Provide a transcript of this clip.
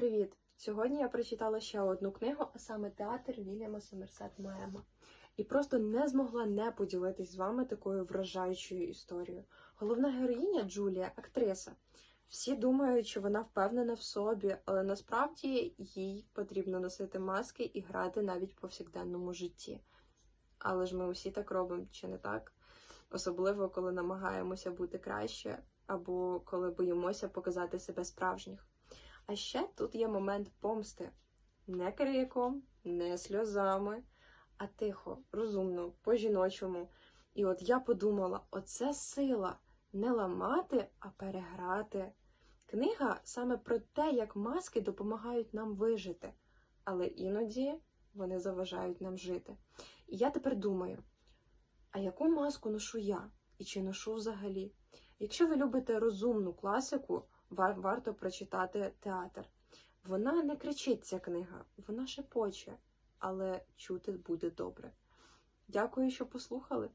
Привіт! Сьогодні я прочитала ще одну книгу, а саме театр Вільяма Сомерсет Маема. І просто не змогла не поділитись з вами такою вражаючою історією. Головна героїня Джулія актриса. Всі думають, що вона впевнена в собі, але насправді їй потрібно носити маски і грати навіть в повсякденному житті. Але ж ми усі так робимо, чи не так? Особливо, коли намагаємося бути краще, або коли боїмося показати себе справжніх. А ще тут є момент помсти. Не криком, не сльозами, а тихо, розумно, по-жіночому. І от я подумала: оце сила не ламати, а переграти. Книга саме про те, як маски допомагають нам вижити, але іноді вони заважають нам жити. І я тепер думаю: а яку маску ношу я? І чи ношу взагалі? Якщо ви любите розумну класику, вам варто прочитати театр. Вона не кричить ця книга, вона шепоче, але чути буде добре. Дякую, що послухали.